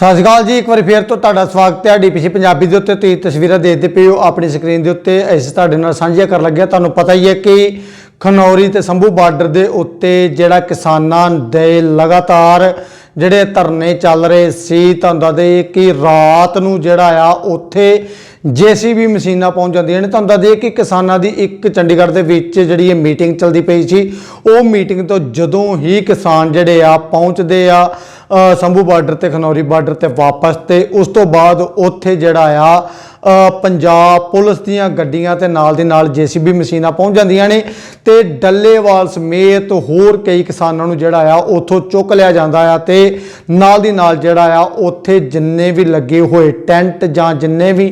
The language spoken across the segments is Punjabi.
ਸਤਿ ਸ਼੍ਰੀ ਅਕਾਲ ਜੀ, ਇੱਕ ਵਾਰੀ ਫੇਰ ਤੋਂ ਤੁਹਾਡਾ ਸਵਾਗਤ ਹੈ ਡੀਪੀਸੀ ਪੰਜਾਬੀ ਦੇ ਉੱਤੇ। ਤੁਸੀਂ ਤਸਵੀਰਾਂ ਦੇਖਦੇ ਪਏ ਹੋ ਆਪਣੀ ਸਕਰੀਨ ਦੇ ਉੱਤੇ। ਅਸੀਂ ਤੁਹਾਡੇ ਨਾਲ ਸਾਂਝੀਆਂ ਕਰਨ ਲੱਗਿਆ। ਤੁਹਾਨੂੰ ਪਤਾ ਹੀ ਹੈ ਕਿ ਖਨੌਰੀ ਤੇ ਸੰਭੂ ਬਾਰਡਰ ਦੇ ਉੱਤੇ ਜਿਹੜਾ ਕਿਸਾਨਾਂ ਦੇ ਲਗਾਤਾਰ ਜਿਹੜੇ ਧਰਨੇ ਚੱਲ ਰਹੇ ਸੀ, ਤੁਹਾਨੂੰ ਦੱਸਦੇ ਕਿ ਰਾਤ ਨੂੰ ਜਿਹੜਾ ਆ, ਉੱਥੇ ਜੀਸੀਬੀ ਮਸ਼ੀਨਾਂ ਪਹੁੰਚ ਜਾਂਦੀਆਂ ਨੇ। ਤੁਹਾਨੂੰ ਦੱਸ ਦੱਸਦੇ ਕਿ ਕਿਸਾਨਾਂ ਦੀ ਇੱਕ ਚੰਡੀਗੜ੍ਹ ਦੇ ਵਿੱਚ ਜਿਹੜੀ ਇਹ ਮੀਟਿੰਗ ਚੱਲਦੀ ਪਈ ਸੀ, ਉਹ ਮੀਟਿੰਗ ਤੋਂ ਜਦੋਂ ਹੀ ਕਿਸਾਨ ਜਿਹੜੇ ਆ ਪਹੁੰਚਦੇ ਆ ਸੰਭੂ ਬਾਰਡਰ ਤੇ, ਖਨੌਰੀ ਬਾਰਡਰ ਤੇ ਵਾਪਸ ਤੇ ਉਸ ਤੋਂ ਬਾਅਦ ਉੱਥੇ ਜਿਹੜਾ ਆ ਪੰਜਾਬ ਪੁਲਿਸ ਦੀਆਂ ਗੱਡੀਆਂ ਤੇ ਨਾਲ ਦੀ ਨਾਲ ਜੀਸੀਬੀ ਮਸ਼ੀਨਾਂ ਪਹੁੰਚ ਜਾਂਦੀਆਂ ਨੇ ਤੇ ਡੱਲੇਵਾਲ ਸਮੇਤ ਹੋਰ ਕਈ ਕਿਸਾਨਾਂ ਨੂੰ ਜਿਹੜਾ ਆ, ਉੱਥੋਂ ਚੁੱਕ ਲਿਆ ਜਾਂਦਾ ਆ ਤੇ ਨਾਲ ਦੀ ਨਾਲ ਜਿਹੜਾ ਆ, ਉੱਥੇ ਜਿੰਨੇ ਵੀ ਲੱਗੇ ਹੋਏ ਟੈਂਟ ਜਾਂ ਜਿੰਨੇ ਵੀ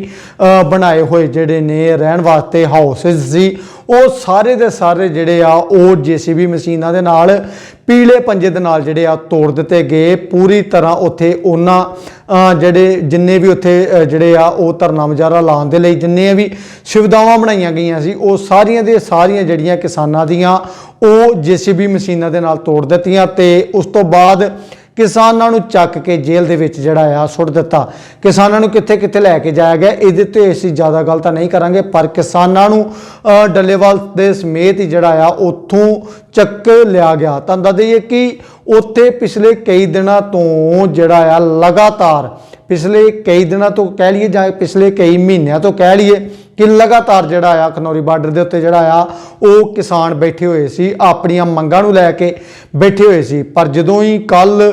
ਬਣਾਏ ਹੋਏ ਜਿਹੜੇ ਨੇ ਰਹਿਣ ਵਾਸਤੇ ਹਾਊਸਸ ਸੀ ਉਹ ਸਾਰੇ ਦੇ ਸਾਰੇ ਜਿਹੜੇ ਆ, ਉਹ ਜੀਸੀਬੀ ਮਸ਼ੀਨਾਂ ਦੇ ਨਾਲ ਪੀਲੇ ਪੰਜੇ ਦੇ ਨਾਲ ਜਿਹੜੇ ਆ ਤੋੜ ਦਿੱਤੇ ਗਏ। ਪੂਰੀ ਤਰ੍ਹਾਂ ਉੱਥੇ ਉਹਨਾਂ ਜਿਹੜੇ, ਜਿੰਨੇ ਵੀ ਉੱਥੇ ਜਿਹੜੇ ਆ, ਉਹ ਧਰਨਾ ਮੁਜ਼ਾਹਰਾ ਲਾਉਣ ਦੇ ਲਈ ਜਿੰਨੇ ਵੀ ਸੁਵਿਧਾਵਾਂ ਬਣਾਈਆਂ ਗਈਆਂ ਸੀ, ਉਹ ਸਾਰੀਆਂ ਦੇ ਸਾਰੀਆਂ ਜਿਹੜੀਆਂ ਕਿਸਾਨਾਂ ਦੀਆਂ, ਉਹ ਜੀਸੀਬੀ ਮਸ਼ੀਨਾਂ ਦੇ ਨਾਲ ਤੋੜ ਦਿੱਤੀਆਂ ਤੇ ਉਸ ਤੋਂ ਬਾਅਦ ਕਿਸਾਨਾਂ ਨੂੰ ਚੱਕ ਕੇ ਜੇਲ੍ਹ ਦੇ ਵਿੱਚ ਜਿਹੜਾ ਆ ਸੁੱਟ ਦਿੱਤਾ। ਕਿਸਾਨਾਂ ਨੂੰ ਕਿੱਥੇ ਕਿੱਥੇ ਲੈ ਕੇ ਜਾਇਆ ਗਿਆ, ਇਹਦੇ ਤੇ ਅਸੀਂ ਜ਼ਿਆਦਾ ਗੱਲ ਤਾਂ ਨਹੀਂ ਕਰਾਂਗੇ, ਪਰ ਕਿਸਾਨਾਂ ਨੂੰ ਡੱਲੇਵਾਲ ਦੇ ਸਮੇਤ ਹੀ ਜਿਹੜਾ ਆ, ਉੱਥੋਂ ਚੱਕ ਲਿਆ ਗਿਆ। ਤਾਂ ਦੱਸ ਦਈਏ ਕਿ ਉੱਥੇ ਪਿਛਲੇ ਕਈ ਦਿਨਾਂ ਤੋਂ ਜਿਹੜਾ ਆ ਲਗਾਤਾਰ, ਪਿਛਲੇ ਕਈ ਦਿਨਾਂ ਤੋਂ ਕਹਿ ਲਈਏ ਜਾਂ ਪਿਛਲੇ ਕਈ ਮਹੀਨਿਆਂ ਤੋਂ ਕਹਿ ਲਈਏ ਕਿ ਲਗਾਤਾਰ ਜਿਹੜਾ ਆ ਖਨੌਰੀ ਬਾਰਡਰ ਦੇ ਉੱਤੇ ਜਿਹੜਾ ਆ, ਉਹ ਕਿਸਾਨ ਬੈਠੇ ਹੋਏ ਸੀ, ਆਪਣੀਆਂ ਮੰਗਾਂ ਨੂੰ ਲੈ ਕੇ ਬੈਠੇ ਹੋਏ ਸੀ। ਪਰ ਜਦੋਂ ਹੀ ਕੱਲ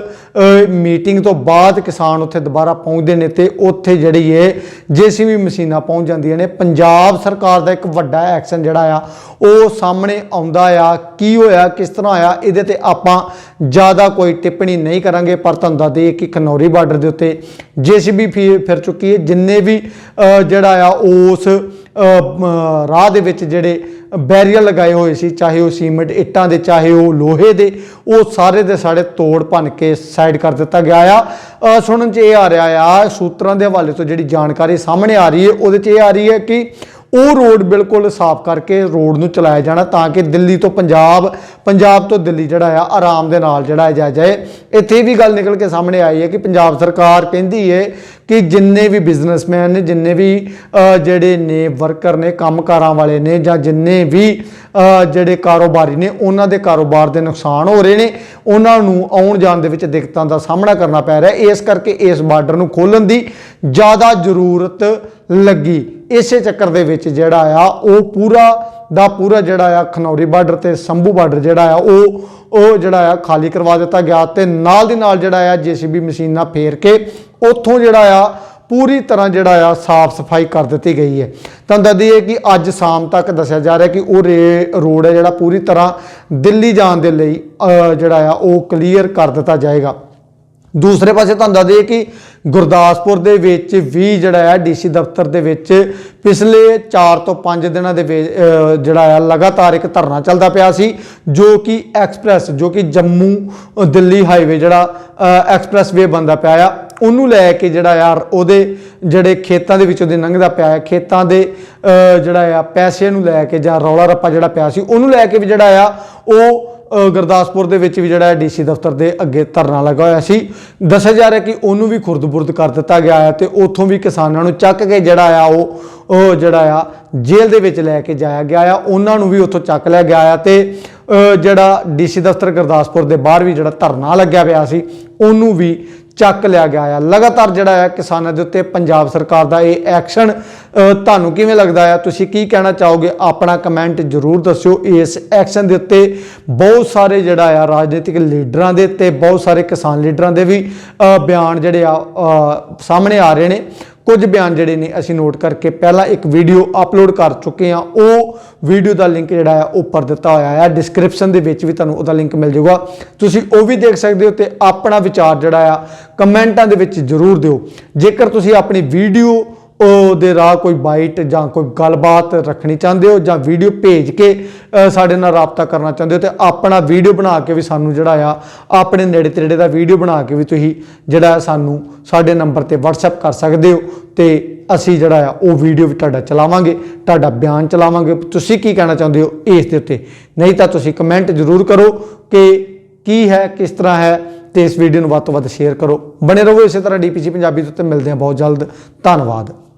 ਮੀਟਿੰਗ ਤੋਂ ਬਾਅਦ ਕਿਸਾਨ ਉੱਥੇ ਦੁਬਾਰਾ ਪਹੁੰਚਦੇ ਨੇ ਤੇ ਉੱਥੇ ਜਿਹੜੀ ਏ ਜੀਸੀਬੀ ਮਸ਼ੀਨਾਂ ਪਹੁੰਚ ਜਾਂਦੀਆਂ ਨੇ। ਪੰਜਾਬ ਸਰਕਾਰ ਦਾ ਇੱਕ ਵੱਡਾ ਐਕਸ਼ਨ ਜਿਹੜਾ ਆ, ਉਹ ਸਾਹਮਣੇ ਆਉਂਦਾ ਆ। ਕੀ ਹੋਇਆ, ਕਿਸ ਤਰ੍ਹਾਂ ਹੋਇਆ, ਇਹਦੇ ਤੇ ਆਪਾਂ ਜ਼ਿਆਦਾ ਕੋਈ ਟਿੱਪਣੀ ਨਹੀਂ ਕਰਾਂਗੇ, ਪਰ ਤੁਹਾਨੂੰ ਦੱਸ ਦਈਏ ਕਿ ਖਨੌਰੀ ਬਾਰਡਰ ਦੇ ਉੱਤੇ ਜੀਸੀਬੀ ਫਿਰ ਚੁੱਕੀ ਹੈ ਜਿੰਨੇ ਵੀ ਜਿਹੜਾ ਆ, ਉਸ ਰਾਹ ਦੇ ਵਿੱਚ ਜਿਹੜੇ ਬੈਰੀਅਰ ਲਗਾਏ ਹੋਏ ਸੀ, ਚਾਹੇ ਉਹ ਸੀਮੈਂਟ ਇੱਟਾਂ ਦੇ, ਚਾਹੇ ਉਹ ਲੋਹੇ ਦੇ, ਉਹ ਸਾਰੇ ਦੇ ਸਾਰੇ ਤੋੜ ਭੰਨ ਕੇ ਸਾਈਡ ਕਰ ਦਿੱਤਾ ਗਿਆ ਆ। ਸੁਣਨ ਚ ਇਹ ਆ ਰਿਹਾ ਆ, ਸੂਤਰਾਂ ਦੇ ਹਵਾਲੇ ਤੋਂ ਜਿਹੜੀ ਜਾਣਕਾਰੀ ਸਾਹਮਣੇ ਆ ਰਹੀ ਹੈ, ਉਹਦੇ ਚ ਇਹ ਆ ਰਹੀ ਹੈ ਕਿ ਉਹ ਰੋਡ ਬਿਲਕੁਲ ਸਾਫ਼ ਕਰਕੇ ਰੋਡ ਨੂੰ ਚਲਾਇਆ ਜਾਣਾ, ਤਾਂ ਕਿ ਦਿੱਲੀ ਤੋਂ ਪੰਜਾਬ ਪੰਜਾਬ ਤੋਂ ਦਿੱਲੀ ਜਿਹੜਾ ਆ, ਆਰਾਮ ਦੇ ਨਾਲ ਜਿਹੜਾ ਜਾ ਜਾਏ। ਇੱਥੇ ਵੀ ਗੱਲ ਨਿਕਲ ਕੇ ਸਾਹਮਣੇ ਆਈ ਹੈ ਕਿ ਪੰਜਾਬ ਸਰਕਾਰ ਕਹਿੰਦੀ ਹੈ ਕਿ ਜਿੰਨੇ ਵੀ ਬਿਜ਼ਨਸਮੈਨ ਨੇ, ਜਿੰਨੇ ਵੀ ਜਿਹੜੇ ਨੇ ਵਰਕਰ ਨੇ, ਕੰਮਕਾਰਾਂ ਵਾਲੇ ਨੇ ਜਾਂ ਜਿੰਨੇ ਵੀ ਜਿਹੜੇ ਕਾਰੋਬਾਰੀ ਨੇ, ਉਹਨਾਂ ਦੇ ਕਾਰੋਬਾਰ ਦੇ ਨੁਕਸਾਨ ਹੋ ਰਹੇ ਨੇ, ਉਹਨਾਂ ਨੂੰ ਆਉਣ ਜਾਣ ਦੇ ਵਿੱਚ ਦਿੱਕਤਾਂ ਦਾ ਸਾਹਮਣਾ ਕਰਨਾ ਪੈ ਰਿਹਾ ਇਸ ਕਰਕੇ ਇਸ ਬਾਰਡਰ ਨੂੰ ਖੋਲਣ ਦੀ ਜ਼ਿਆਦਾ ਜ਼ਰੂਰਤ ਲੱਗੀ। ਇਸੇ ਚੱਕਰ ਦੇ ਵਿੱਚ ਜਿਹੜਾ ਆ, ਉਹ ਪੂਰਾ ਦਾ ਪੂਰਾ ਜਿਹੜਾ ਆ ਖਨੌਰੀ ਬਾਰਡਰ ਤੇ ਸੰਭੂ ਬਾਰਡਰ ਜਿਹੜਾ ਆ, ਉਹ ਉਹ ਜਿਹੜਾ ਆ ਖਾਲੀ ਕਰਵਾ ਦਿੱਤਾ ਗਿਆ ਤੇ ਨਾਲ ਦੀ ਨਾਲ ਜਿਹੜਾ ਆ ਜੀਸੀਬੀ ਮਸ਼ੀਨਾਂ ਫੇਰ ਕੇ ਉੱਥੋਂ ਜਿਹੜਾ ਆ ਪੂਰੀ ਤਰ੍ਹਾਂ ਜਿਹੜਾ ਆ ਸਾਫ਼ ਸਫ਼ਾਈ ਕਰ ਦਿੱਤੀ ਗਈ ਹੈ। ਤਾਂ ਦੱਸਦੀਏ ਕਿ ਅੱਜ ਸ਼ਾਮ ਤੱਕ ਦੱਸਿਆ ਜਾ ਰਿਹਾ ਕਿ ਉਹ ਰੇ, ਰੋਡ ਹੈ ਜਿਹੜਾ ਪੂਰੀ ਤਰ੍ਹਾਂ ਦਿੱਲੀ ਜਾਣ ਦੇ ਲਈ ਜਿਹੜਾ ਆ ਉਹ ਕਲੀਅਰ ਕਰ ਦਿੱਤਾ ਜਾਏਗਾ। ਦੂਸਰੇ ਪਾਸੇ ਤੁਹਾਨੂੰ ਦੱਸ ਦਈਏ ਕਿ ਗੁਰਦਾਸਪੁਰ ਦੇ ਵਿੱਚ ਵੀ ਜਿਹੜਾ ਹੈ ਡੀਸੀ ਦਫ਼ਤਰ ਦੇ ਵਿੱਚ ਪਿਛਲੇ 4 ਤੋਂ 5 ਦਿਨਾਂ ਦੇ ਵਿੱਚ ਜਿਹੜਾ ਆ ਲਗਾਤਾਰ ਇੱਕ ਧਰਨਾ ਚੱਲਦਾ ਪਿਆ ਸੀ, ਜੋ ਕਿ ਐਕਸਪ੍ਰੈਸ, ਜੋ ਕਿ ਜੰਮੂ ਦਿੱਲੀ ਹਾਈਵੇ ਜਿਹੜਾ ਐਕਸਪ੍ਰੈਸ ਵੇ ਬੰਦਾ ਪਿਆ ਆ। ਉਹਨੂੰ ਲੈ ਕੇ ਜਿਹੜਾ ਯਾਰ, ਉਹਦੇ ਜਿਹੜੇ ਖੇਤਾਂ ਦੇ ਵਿੱਚੋਂ ਦੀ ਲੰਘਦਾ ਪਿਆ ਹੈ ਖੇਤਾਂ ਦੇ ਜਿਹੜਾ ਆ ਪੈਸੇ ਨੂੰ ਲੈ ਕੇ ਜਾਂ ਰੌਲਾ ਰੱਪਾ ਜਿਹੜਾ ਪਿਆ ਸੀ, ਉਹਨੂੰ ਲੈ ਕੇ ਵੀ ਜਿਹੜਾ ਆ, ਉਹ ਗੁਰਦਾਸਪੁਰ ਦੇ ਵਿੱਚ ਵੀ ਜਿਹੜਾ ਡੀਸੀ ਦਫ਼ਤਰ ਦੇ ਅੱਗੇ ਧਰਨਾ ਲੱਗਾ ਹੋਇਆ ਸੀ। ਦੱਸਿਆ ਜਾ ਰਿਹਾ ਕਿ ਉਹਨੂੰ ਵੀ ਖੁਰਦ ਖੁਰਦ-ਬੁਰਦ ਕਰ ਦਿੱਤਾ ਗਿਆ ਹੈ ਤੇ ਉੱਥੋਂ ਵੀ ਕਿਸਾਨਾਂ ਨੂੰ ਚੱਕ ਕੇ ਜਿਹੜਾ ਆ ਉਹ ਉਹ ਜਿਹੜਾ ਆ ਜੇਲ੍ਹ ਦੇ ਵਿੱਚ ਲੈ ਕੇ ਜਾਇਆ ਗਿਆ ਆ। ਉਹਨਾਂ ਨੂੰ ਵੀ ਉੱਥੋਂ ਚੱਕ ਲਿਆ ਗਿਆ ਆ ਤੇ ਅ, ਜਿਹੜਾ ਡੀਸੀ ਦਫ਼ਤਰ ਗੁਰਦਾਸਪੁਰ ਦੇ ਬਾਹਰ ਵੀ ਜਿਹੜਾ ਧਰਨਾ ਲੱਗਿਆ ਪਿਆ ਸੀ ਉਹਨੂੰ ਵੀ ਚੱਕ ਲਿਆ ਗਿਆ ਆ। ਲਗਾਤਾਰ ਜਿਹੜਾ ਹੈ ਕਿਸਾਨਾਂ ਦੇ ਉੱਤੇ ਪੰਜਾਬ ਸਰਕਾਰ ਦਾ ਇਹ ਐਕਸ਼ਨ ਤੁਹਾਨੂੰ ਕਿਵੇਂ ਲੱਗਦਾ ਆ? ਤੁਸੀਂ ਕੀ ਕਹਿਣਾ ਚਾਹੋਗੇ? ਆਪਣਾ ਕਮੈਂਟ ਜ਼ਰੂਰ ਦੱਸਿਓ। ਇਸ ਐਕਸ਼ਨ ਦੇ ਉੱਤੇ ਬਹੁਤ ਸਾਰੇ ਜਿਹੜਾ ਆ ਰਾਜਨੀਤਿਕ ਲੀਡਰਾਂ ਦੇ ਤੇ ਬਹੁਤ ਸਾਰੇ ਕਿਸਾਨ ਲੀਡਰਾਂ ਦੇ ਵੀ ਬਿਆਨ ਜਿਹੜੇ ਆ ਸਾਹਮਣੇ ਆ ਰਹੇ ਨੇ। ਕੁਝ ਬਿਆਨ ਜਿਹੜੇ ਨੇ ਅਸੀਂ ਨੋਟ ਕਰਕੇ ਪਹਿਲਾਂ ਇੱਕ ਵੀਡੀਓ ਅਪਲੋਡ ਕਰ ਚੁੱਕੇ ਹਾਂ। ਉਹ ਵੀਡੀਓ ਦਾ ਲਿੰਕ ਜਿਹੜਾ ਹੈ ਉੱਪਰ ਦਿੱਤਾ ਹੋਇਆ ਹੈ। ਡਿਸਕ੍ਰਿਪਸ਼ਨ ਦੇ ਵਿੱਚ ਵੀ ਤੁਹਾਨੂੰ ਉਹਦਾ ਲਿੰਕ ਮਿਲ ਜਾਊਗਾ। ਤੁਸੀਂ ਉਹ ਵੀ ਦੇਖ ਸਕਦੇ ਹੋ ਤੇ ਆਪਣਾ ਵਿਚਾਰ ਜਿਹੜਾ ਆ ਕਮੈਂਟਾਂ ਦੇ ਵਿੱਚ ਜ਼ਰੂਰ ਦਿਓ। ਜੇਕਰ ਤੁਸੀਂ ਆਪਣੀ ਵੀਡੀਓ ਉਹਦੇ ਰਾਹ ਕੋਈ ਬਾਈਟ ਜਾਂ ਕੋਈ ਗੱਲਬਾਤ ਰੱਖਣੀ ਚਾਹੁੰਦੇ ਹੋ ਜਾਂ ਵੀਡੀਓ ਭੇਜ ਕੇ ਸਾਡੇ ਨਾਲ ਰਾਬਤਾ ਕਰਨਾ ਚਾਹੁੰਦੇ ਹੋ ਤੇ ਆਪਣਾ ਵੀਡੀਓ ਬਣਾ ਕੇ ਵੀ ਸਾਨੂੰ ਜਿਹੜਾ ਆ, ਆਪਣੇ ਨੇੜੇ ਤੇੜੇ ਦਾ ਵੀਡੀਓ ਬਣਾ ਕੇ ਵੀ ਤੁਸੀਂ ਜਿਹੜਾ ਸਾਨੂੰ ਸਾਡੇ ਨੰਬਰ ਤੇ WhatsApp ਕਰ ਸਕਦੇ ਹੋ ਤੇ ਅਸੀਂ ਜਿਹੜਾ ਆ, ਉਹ ਵੀਡੀਓ ਵੀ ਤੁਹਾਡਾ ਚਲਾਵਾਂਗੇ, ਤੁਹਾਡਾ ਬਿਆਨ ਚਲਾਵਾਂਗੇ। ਤੁਸੀਂ ਕੀ ਕਹਿਣਾ ਚਾਹੁੰਦੇ ਹੋ ਇਸ ਦੇ ਉੱਤੇ? ਨਹੀਂ ਤਾਂ ਤੁਸੀਂ ਕਮੈਂਟ ਜ਼ਰੂਰ ਕਰੋ ਕਿ ਕੀ ਹੈ, ਕਿਸ ਤਰ੍ਹਾਂ ਹੈ ਤੇ ਇਸ ਵੀਡੀਓ ਨੂੰ ਵੱਧ ਤੋਂ ਵੱਧ ਸ਼ੇਅਰ ਕਰੋ। ਬਣੇ ਰਹੋ ਇਸੇ ਤਰ੍ਹਾਂ ਡੀਪੀਸੀ ਪੰਜਾਬੀ ਦੇ ਉੱਤੇ, ਮਿਲਦੇ ਹਾਂ ਬਹੁਤ ਜਲਦ। ਧੰਨਵਾਦ।